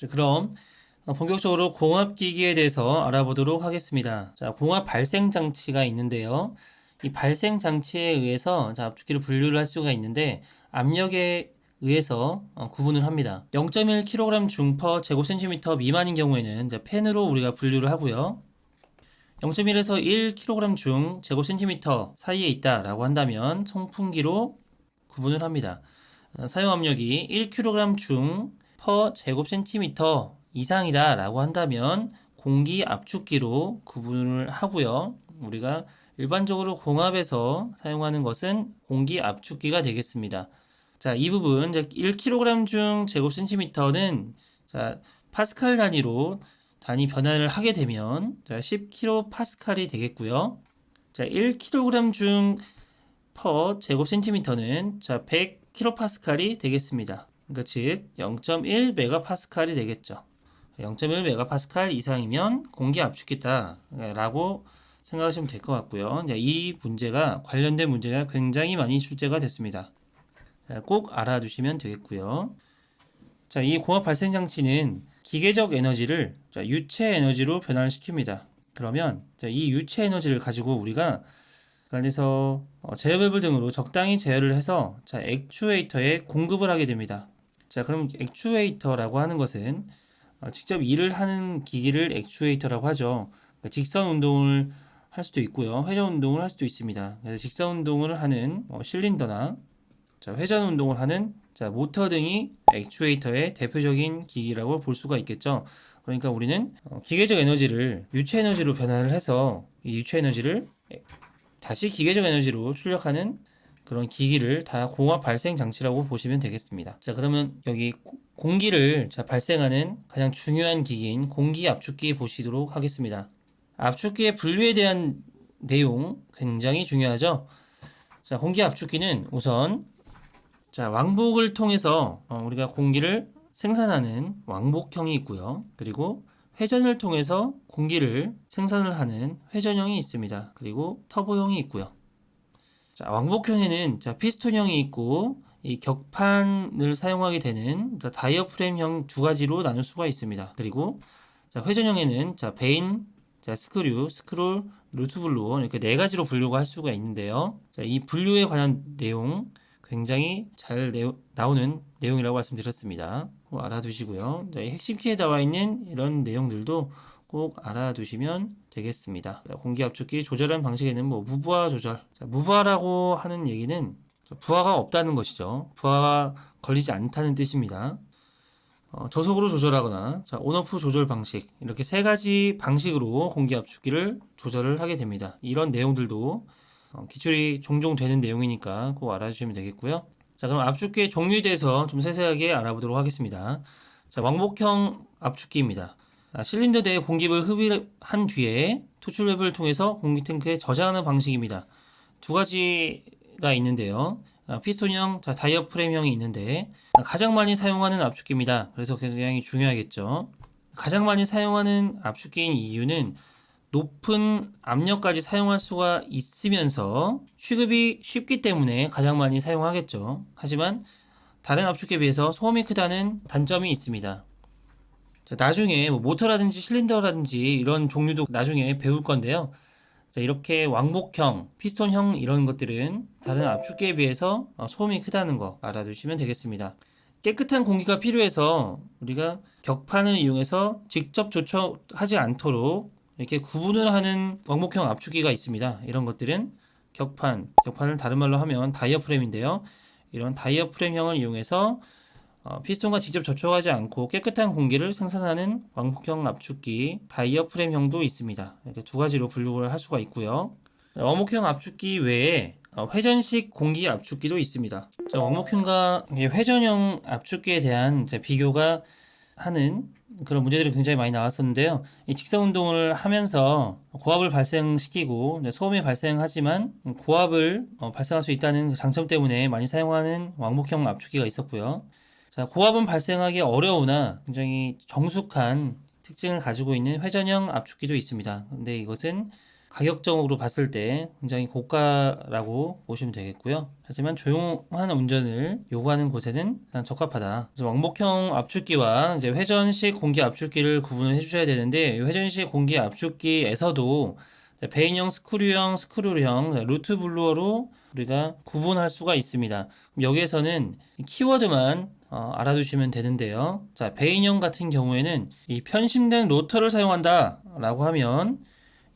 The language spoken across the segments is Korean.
자, 그럼 어, 본격적으로 공압기기에 대해서 알아보도록 하겠습니다. 자, 공압 발생 장치가 있는데요. 이 발생 장치에 의해서 자, 압축기를 분류를 할 수가 있는데 압력에 의해서 어, 구분을 합니다. 0.1kg 중퍼 제곱센티미터 미만인 경우에는 펜으로 우리가 분류를 하고요. 0.1에서 1kg 중 제곱센티미터 사이에 있다라고 한다면 송풍기로 구분을 합니다. 어, 사용 압력이 1kg 중 퍼 제곱센티미터 이상이다 라고 한다면 공기 압축기로 구분을 하고요. 우리가 일반적으로 공압에서 사용하는 것은 공기 압축기가 되겠습니다. 자, 이 부분 이제 1kg 중 제곱센티미터는 자, 파스칼 단위로 단위 변화를 하게 되면 자, 10kPa이 되겠고요. 자, 1kg 중퍼 제곱센티미터는 자, 100kPa이 되겠습니다. 그러니까 즉 0.1MPa이 되겠죠. 0.1MPa 이상이면 공기 압축기다라고 생각하시면 될 것 같고요. 이 문제가 관련된 문제가 굉장히 많이 출제가 됐습니다. 자, 꼭 알아두시면 되겠고요. 자, 이 공합 발생 장치는 기계적 에너지를 자, 유체 에너지로 변화를 시킵니다. 그러면 자, 이 유체 에너지를 가지고 우리가 그 안에서 어, 제어밸브 등으로 적당히 제어를 해서 자, 액추에이터에 공급을 하게 됩니다. 자, 그럼 액추에이터라고 하는 것은 어, 직접 일을 하는 기기를 액추에이터라고 하죠. 그러니까 직선 운동을 할 수도 있고요. 회전 운동을 할 수도 있습니다. 그래서 직선 운동을 하는 어, 실린더나 자, 회전 운동을 하는 자, 모터 등이 액추에이터의 대표적인 기기라고 볼 수가 있겠죠. 그러니까 우리는 어, 기계적 에너지를 유체 에너지로 변환을 해서 이 유체 에너지를 다시 기계적 에너지로 출력하는 그런 기기를 다 공합 발생 장치라고 보시면 되겠습니다. 자, 그러면 여기 고- 공기를 자, 발생하는 가장 중요한 기기인 공기 압축기 보시도록 하겠습니다. 압축기의 분류에 대한 내용 굉장히 중요하죠. 자, 공기 압축기는 우선 자, 왕복을 통해서 어, 우리가 공기를 생산하는 왕복형이 있고요. 그리고 회전을 통해서 공기를 생산을 하는 회전형이 있습니다. 그리고 터보형이 있고요. 자, 왕복형에는 자, 피스톤형이 있고 이 격판을 사용하게 되는 자, 다이어프램형 두 가지로 나눌 수가 있습니다. 그리고 자, 회전형에는 자, 베인, 자, 스크류, 스크롤, 루트블로 이렇게 네 가지로 분류가 할 수가 있는데요. 자, 이 분류에 관한 내용 굉장히 잘 내오- 나오는 내용이라고 말씀드렸습니다. 꼭 알아두시고요. 자, 이 핵심 키에 나와 있는 이런 내용들도 꼭 알아두시면 되겠습니다. 자, 공기 압축기 조절하는 방식에는 뭐 무부하 조절. 자, 무부하라고 하는 얘기는 자, 부하가 없다는 것이죠. 부하가 걸리지 않다는 뜻입니다. 어, 저속으로 조절하거나 자, 온오프 조절 방식 이렇게 세 가지 방식으로 공기 압축기를 조절을 하게 됩니다. 이런 내용들도 어, 기출이 종종 되는 내용이니까 꼭 알아주시면 되겠고요. 자, 그럼 압축기의 종류에 대해서 좀 세세하게 알아보도록 하겠습니다. 자, 왕복형 압축기입니다. 아, 실린더 내에 공기를 흡입한 뒤에 토출랩을 통해서 공기 탱크에 저장하는 방식입니다. 두 가지가 있는데요. 아, 피스톤형, 자, 다이어프램형이 있는데 아, 가장 많이 사용하는 압축기입니다. 그래서 굉장히 중요하겠죠. 가장 많이 사용하는 압축기인 이유는 높은 압력까지 사용할 수가 있으면서 취급이 쉽기 때문에 가장 많이 사용하겠죠. 하지만 다른 압축기에 비해서 소음이 크다는 단점이 있습니다. 자, 나중에 뭐 모터라든지 실린더라든지 이런 종류도 나중에 배울 건데요. 자, 이렇게 왕복형, 피스톤형 이런 것들은 다른 압축기에 비해서 어, 소음이 크다는 거 알아두시면 되겠습니다. 깨끗한 공기가 필요해서 우리가 격판을 이용해서 직접 조처하지 않도록 이렇게 구분을 하는 왕복형 압축기가 있습니다. 이런 것들은 격판, 격판을 다른 말로 하면 다이어프램인데요. 이런 다이어프램형을 이용해서 어, 피스톤과 직접 접촉하지 않고 깨끗한 공기를 생산하는 왕복형 압축기 다이어프램형도 있습니다. 이렇게 두 가지로 분류를 할 수가 있고요. 왕복형 압축기 외에 어, 회전식 공기 압축기도 있습니다. 자, 왕복형과 이 회전형 압축기에 대한 비교가 하는 그런 문제들이 굉장히 많이 나왔었는데요. 이 직선 운동을 하면서 고압을 발생시키고 이제 소음이 발생하지만 고압을 어, 발생할 수 있다는 그 장점 때문에 많이 사용하는 왕복형 압축기가 있었고요. 자, 고압은 발생하기 어려우나 굉장히 정숙한 특징을 가지고 있는 회전형 압축기도 있습니다. 근데 이것은 가격적으로 봤을 때 굉장히 고가라고 보시면 되겠고요. 하지만 조용한 운전을 요구하는 곳에는 적합하다. 그래서 왕복형 압축기와 이제 회전식 공기 압축기를 구분을 해주셔야 되는데 이 회전식 공기 압축기에서도 베인형, 스크류형, 스크류형, 루트 블루어로 우리가 구분할 수가 있습니다. 여기에서는 키워드만 어, 알아두시면 되는데요. 자, 베인형 같은 경우에는 이 편심된 로터를 사용한다 라고 하면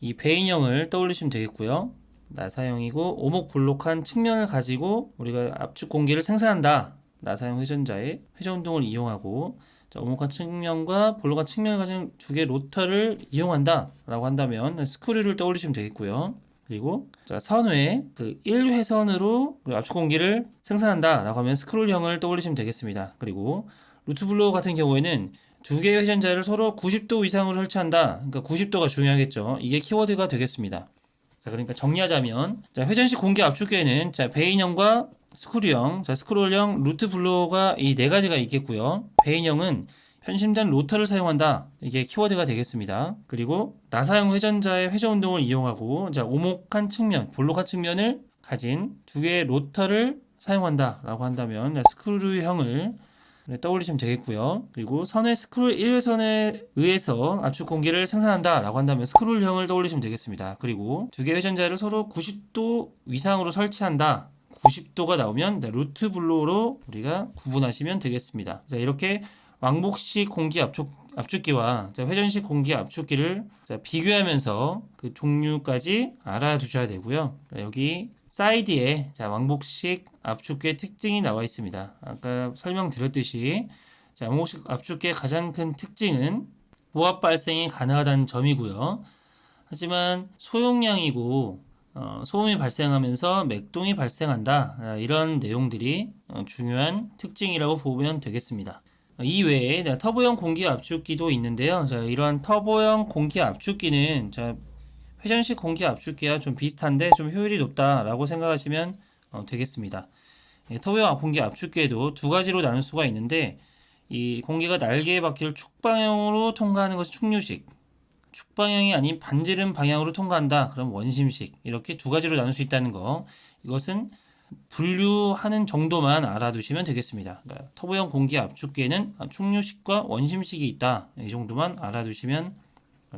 이 베인형을 떠올리시면 되겠고요. 나사형이고 오목볼록한 측면을 가지고 우리가 압축 공기를 생산한다. 나사형 회전자의 회전 운동을 이용하고 자, 오목한 측면과 볼록한 측면을 가진 두 개의 로터를 이용한다 라고 한다면 스크류를 떠올리시면 되겠고요. 그리고 자, 선회 그 1회선으로 압축 공기를 생산한다 라고 하면 스크롤형을 떠올리시면 되겠습니다. 그리고 루트 블로우 같은 경우에는 두 개의 회전자를 서로 90도 이상으로 설치한다. 그러니까 90도가 중요하겠죠. 이게 키워드가 되겠습니다. 자, 그러니까 정리하자면 자, 회전식 공기 압축기에는 자, 베인형과 스크류형, 자, 스크롤형, 루트 블로우가 이 네 가지가 있겠고요. 베인형은 편심된 로터를 사용한다. 이게 키워드가 되겠습니다. 그리고 나사형 회전자의 회전 운동을 이용하고 자, 오목한 측면, 볼록한 측면을 가진 두 개의 로터를 사용한다라고 한다면 스크류형을 네, 떠올리시면 되겠고요. 그리고 선의 스크롤 1회선에 의해서 압축 공기를 생산한다 라고 한다면 스크롤형을 떠올리시면 되겠습니다. 그리고 두 개의 회전자를 서로 90도 이상으로 설치한다. 90도가 나오면 네, 루트 블로우로 우리가 구분하시면 되겠습니다. 자, 이렇게 왕복식 공기 압축 압축기와 자, 회전식 공기 압축기를 자, 비교하면서 그 종류까지 알아두셔야 되고요. 자, 여기 사이드에 자, 왕복식 압축기의 특징이 나와 있습니다. 아까 설명드렸듯이 자, 왕복식 압축기의 가장 큰 특징은 보압 발생이 가능하다는 점이고요. 하지만 소용량이고 어, 소음이 발생하면서 맥동이 발생한다. 아, 이런 내용들이 어, 중요한 특징이라고 보면 되겠습니다. 이 외에 네, 터보형 공기 압축기도 있는데요. 자, 이러한 터보형 공기 압축기는 자, 회전식 공기 압축기와 좀 비슷한데 좀 효율이 높다라고 생각하시면 어, 되겠습니다. 예, 터보형 공기 압축기에도 두 가지로 나눌 수가 있는데 이 공기가 날개의 바퀴를 축방향으로 통과하는 것이 축류식, 축방향이 아닌 반지름 방향으로 통과한다. 그럼 원심식 이렇게 두 가지로 나눌 수 있다는 거. 이것은 분류하는 정도만 알아두시면 되겠습니다. 그러니까 터보형 공기 압축기에는 축류식과 원심식이 있다. 이 정도만 알아두시면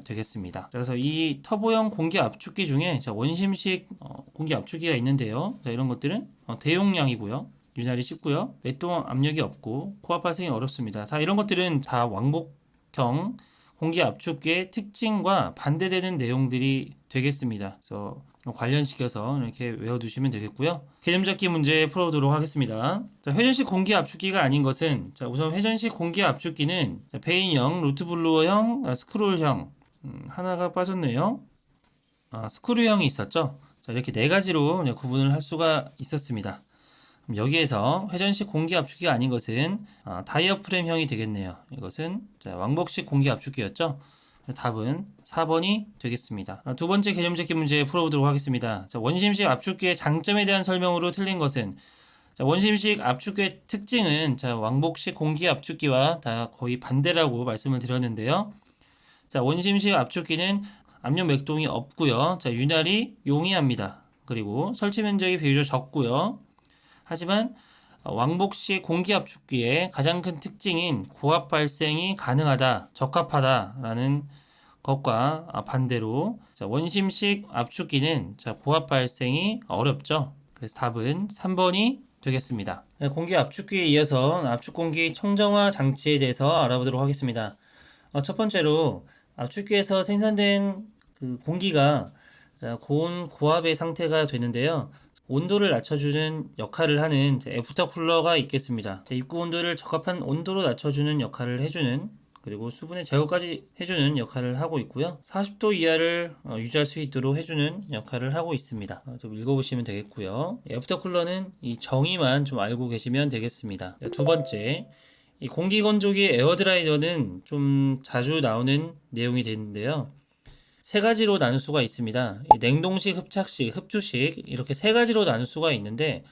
되겠습니다. 그래서 이 터보형 공기 압축기 중에 자, 원심식 어, 공기 압축기가 있는데요. 자, 이런 것들은 어, 대용량이고요. 유난히 쉽고요. 맥동 압력이 없고 코압 발생이 어렵습니다. 다 이런 것들은 다 왕복형 공기 압축기의 특징과 반대되는 내용들이 되겠습니다. 그래서 관련시켜서 이렇게 외워두시면 되겠고요. 개념 잡기 문제 풀어보도록 하겠습니다. 자, 회전식 공기 압축기가 아닌 것은 자, 우선 회전식 공기 압축기는 자, 베인형, 루트블루어형, 아, 스크롤형 음, 하나가 빠졌네요. 아, 스크류형이 있었죠. 자, 이렇게 네 가지로 구분을 할 수가 있었습니다. 여기에서 회전식 공기 압축기가 아닌 것은 아, 다이어프램형이 되겠네요. 이것은 자, 왕복식 공기 압축기였죠. 답은 4번이 되겠습니다. 아, 두 번째 개념 잡기 문제 풀어보도록 하겠습니다. 자, 원심식 압축기의 장점에 대한 설명으로 틀린 것은 자, 원심식 압축기의 특징은 자, 왕복식 공기 압축기와 다 거의 반대라고 말씀을 드렸는데요. 자, 원심식 압축기는 압력 맥동이 없고요. 자, 윤활이 용이합니다. 그리고 설치 면적이 비교적 적고요. 하지만 어, 왕복식 공기 압축기의 가장 큰 특징인 고압 발생이 가능하다, 적합하다라는 것과 아, 반대로 자, 원심식 압축기는 자, 고압 발생이 어렵죠. 그래서 답은 3번이 되겠습니다. 네, 공기 압축기에 이어서 압축 공기 청정화 장치에 대해서 알아보도록 하겠습니다. 어, 첫 번째로 압축기에서 생산된 그 공기가 자, 고온 고압의 상태가 되는데요. 온도를 낮춰주는 역할을 하는 애프터 쿨러가 있겠습니다. 자, 입구 온도를 적합한 온도로 낮춰주는 역할을 해주는 그리고 수분의 제거까지 해주는 역할을 하고 있고요. 40도 이하를 어, 유지할 수 있도록 해주는 역할을 하고 있습니다. 어, 좀 읽어보시면 되겠고요. 애프터 쿨러는 이 정의만 좀 알고 계시면 되겠습니다. 자, 두 번째, 이 공기 건조기 에어드라이어는 좀 자주 나오는 내용이 되는데요. 세 가지로 나눌 수가 있습니다. 이 냉동식, 흡착식, 흡주식 이렇게 세 가지로 나눌 수가 있는데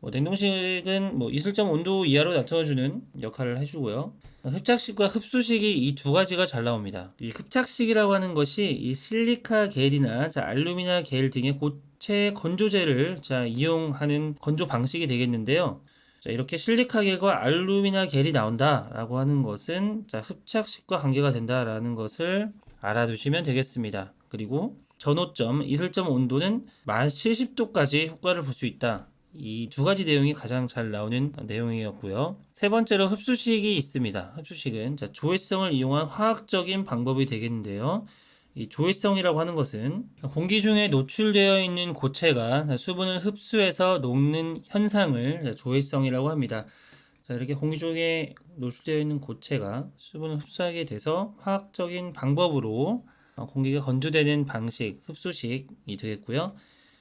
뭐 냉동식은 뭐 이슬점 온도 이하로 나타내주는 역할을 해주고요. 흡착식과 흡수식이 이 두 가지가 잘 나옵니다. 이 흡착식이라고 하는 것이 이 실리카 겔이나 자, 알루미나 겔 등의 고체 건조제를 자, 이용하는 건조 방식이 되겠는데요. 자, 이렇게 실리카 겔과 알루미나 겔이 나온다라고 하는 것은 자, 흡착식과 관계가 된다라는 것을 알아두시면 되겠습니다. 그리고 전호점, 이슬점 온도는 마이너스 70도까지 효과를 볼 수 있다. 이 두 가지 내용이 가장 잘 나오는 내용이었고요. 세 번째로 흡수식이 있습니다. 흡수식은 자, 조회성을 이용한 화학적인 방법이 되겠는데요. 이 조회성이라고 하는 것은 공기 중에 노출되어 있는 고체가 수분을 흡수해서 녹는 현상을 조회성이라고 합니다. 자, 이렇게 공기 중에 노출되어 있는 고체가 수분을 흡수하게 돼서 화학적인 방법으로 어, 공기가 건조되는 방식, 흡수식이 되겠고요.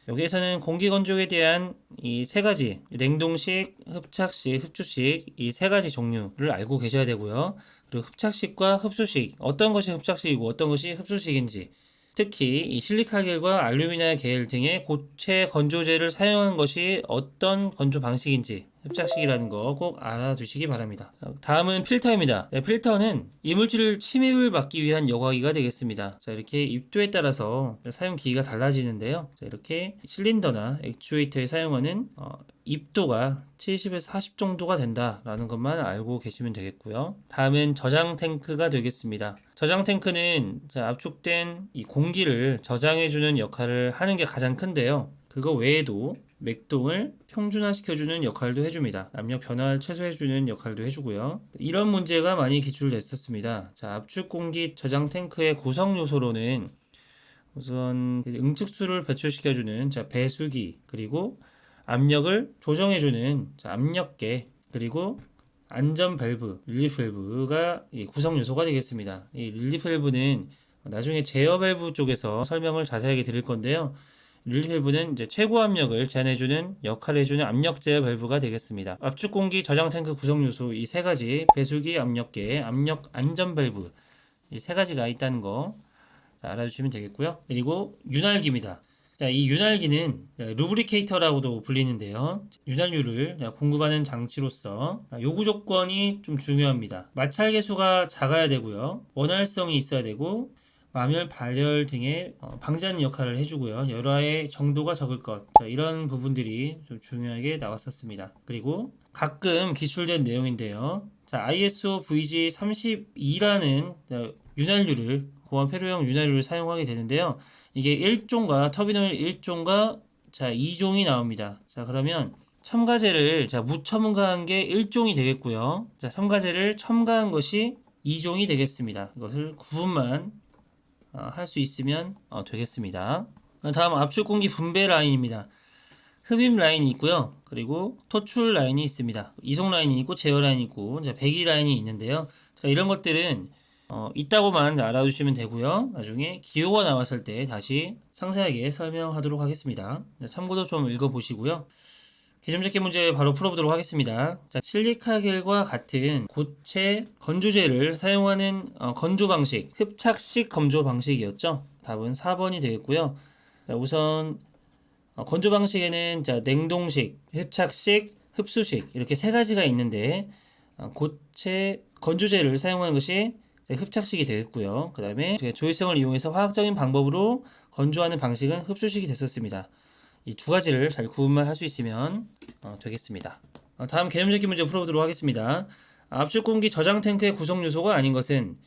여기에서는 공기 건조에 대한 이 세 가지 냉동식, 흡착식, 흡수식 이 세 가지 종류를 알고 계셔야 되고요. 그리고 흡착식과 흡수식 어떤 것이 흡착식이고 어떤 것이 흡수식인지 특히 이 실리카겔과 알루미나 겔 등의 고체 건조제를 사용한 것이 어떤 건조 방식인지 흡착식이라는 거 꼭 알아두시기 바랍니다. 다음은 필터입니다. 네, 필터는 이물질 침입을 막기 위한 여과기가 되겠습니다. 자, 이렇게 입도에 따라서 사용 기기가 달라지는데요. 자, 이렇게 실린더나 액추에이터에 사용하는 어, 입도가 70에서 40 정도가 된다라는 것만 알고 계시면 되겠고요. 다음은 저장 탱크가 되겠습니다. 저장 탱크는 자, 압축된 이 공기를 저장해주는 역할을 하는 게 가장 큰데요. 그거 외에도 맥동을 평준화시켜주는 역할도 해줍니다. 압력 변화를 최소해주는 역할도 해주고요. 이런 문제가 많이 기출됐었습니다. 자, 압축 공기 저장 탱크의 구성 요소로는 우선 응축수를 배출시켜주는 자, 배수기 그리고 압력을 조정해주는 자, 압력계 그리고 안전 밸브, 릴리프 밸브가 이 구성 요소가 되겠습니다. 이 릴리프 밸브는 나중에 제어 밸브 쪽에서 설명을 자세하게 드릴 건데요. 릴리프 밸브는 이제 최고 압력을 제한해주는 역할을 해주는 압력 제어 밸브가 되겠습니다. 압축 공기 저장 탱크 구성 요소 이 세 가지 배수기 압력계, 압력 안전 밸브 이 세 가지가 있다는 거 알아주시면 되겠고요. 그리고 윤활기입니다. 자, 이 윤활기는 루브리케이터라고도 불리는데요. 윤활유를 공급하는 장치로서 요구 조건이 좀 중요합니다. 마찰 개수가 작아야 되고요. 원활성이 있어야 되고 마멸, 발열 등의 어, 방지하는 역할을 해주고요. 열화의 정도가 적을 것 자, 이런 부분들이 좀 중요하게 나왔었습니다. 그리고 가끔 기출된 내용인데요. 자, ISO VG 32라는 윤활유를 고압 회로형 윤활유를 사용하게 되는데요. 이게 1종과 터비널 1종과 자 2종이 나옵니다. 자 그러면 첨가제를 자 무첨가한 게 1종이 되겠고요. 자 첨가제를 첨가한 것이 2종이 되겠습니다. 이것을 구분만 어, 할 수 있으면 어, 되겠습니다. 다음 압축 공기 분배 라인입니다. 흡입 라인이 있고요. 그리고 토출 라인이 있습니다. 이송 라인이 있고 제어 라인이 있고 자, 배기 라인이 있는데요. 자, 이런 것들은 어, 있다고만 알아두시면 되고요. 나중에 기호가 나왔을 때 다시 상세하게 설명하도록 하겠습니다. 참고도 좀 읽어보시고요. 개점 잡기 문제 바로 풀어보도록 하겠습니다. 자, 실리카겔과 같은 고체 건조제를 사용하는 어, 건조 방식, 흡착식 건조 방식이었죠. 답은 4번이 되겠고요. 자, 우선 어, 건조 방식에는 자, 냉동식, 흡착식, 흡수식 이렇게 세 가지가 있는데 어, 고체 건조제를 사용하는 것이 흡착식이 되겠고요. 그 다음에 조회성을 이용해서 화학적인 방법으로 건조하는 방식은 흡수식이 됐었습니다. 이 두 가지를 잘 구분만 할 수 있으면 어, 되겠습니다. 어, 다음 개념적인 문제 풀어보도록 하겠습니다. 압축 공기 저장 탱크의 구성 요소가 아닌 것은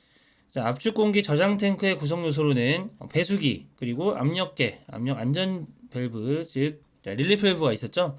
자, 압축 공기 저장 탱크의 구성 요소로는 배수기 그리고 압력계, 압력 안전 밸브 즉 릴리프 밸브가 있었죠.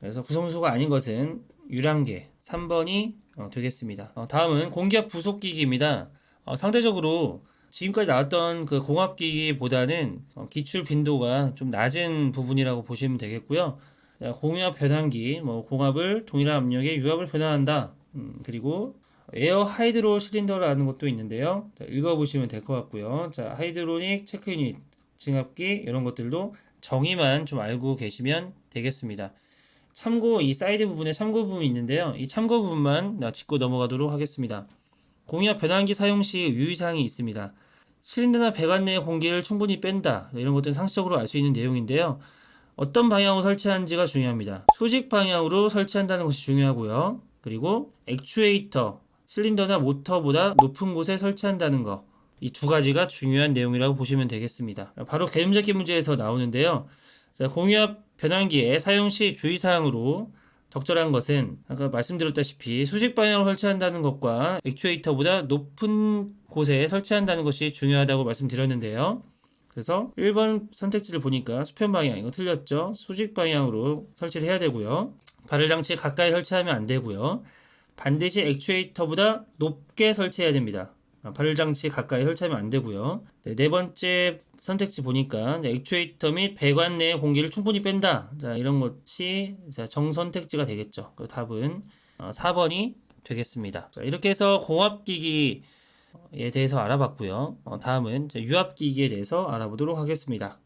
그래서 구성 요소가 아닌 것은 유량계 3번이 어, 되겠습니다. 어, 다음은 공기압 부속기기입니다. 어, 상대적으로 지금까지 나왔던 그 공압기기보다는 어, 기출 빈도가 좀 낮은 부분이라고 보시면 되겠고요. 자, 공압 변환기, 뭐 공압을 동일한 압력에 유압을 변환한다. 음, 그리고 에어 하이드로 실린더라는 것도 있는데요. 자, 읽어보시면 될 것 같고요. 자, 하이드로닉 체크 유닛, 증압기 이런 것들도 정의만 좀 알고 계시면 되겠습니다. 참고 이 사이드 부분에 참고 부분이 있는데요. 이 참고 부분만 짚고 넘어가도록 하겠습니다. 공기압 변환기 사용 시 유의사항이 있습니다. 실린더나 배관 내 공기를 충분히 뺀다. 이런 것들은 상식적으로 알 수 있는 내용인데요. 어떤 방향으로 설치하는지가 중요합니다. 수직 방향으로 설치한다는 것이 중요하고요. 그리고 액추에이터, 실린더나 모터보다 높은 곳에 설치한다는 것. 이 두 가지가 중요한 내용이라고 보시면 되겠습니다. 바로 개념 잡기 문제에서 나오는데요. 자, 공유압 변환기의 사용 시 주의사항으로 적절한 것은 아까 말씀드렸다시피 수직 방향으로 설치한다는 것과 액추에이터보다 높은 곳에 설치한다는 것이 중요하다고 말씀드렸는데요. 그래서 1번 선택지를 보니까 수평 방향 이거 틀렸죠. 수직 방향으로 설치를 해야 되고요. 발열 장치 가까이 설치하면 안 되고요. 반드시 액추에이터보다 높게 설치해야 됩니다. 아, 발열 장치 가까이 설치하면 안 되고요. 네, 네 번째 선택지 보니까 액추에이터 및 배관 내의 공기를 충분히 뺀다. 자, 이런 것이 자, 정선택지가 되겠죠. 그 답은 어, 4번이 되겠습니다. 자, 이렇게 해서 공합기기에 대해서 알아봤고요. 어, 다음은 유압기기에 대해서 알아보도록 하겠습니다.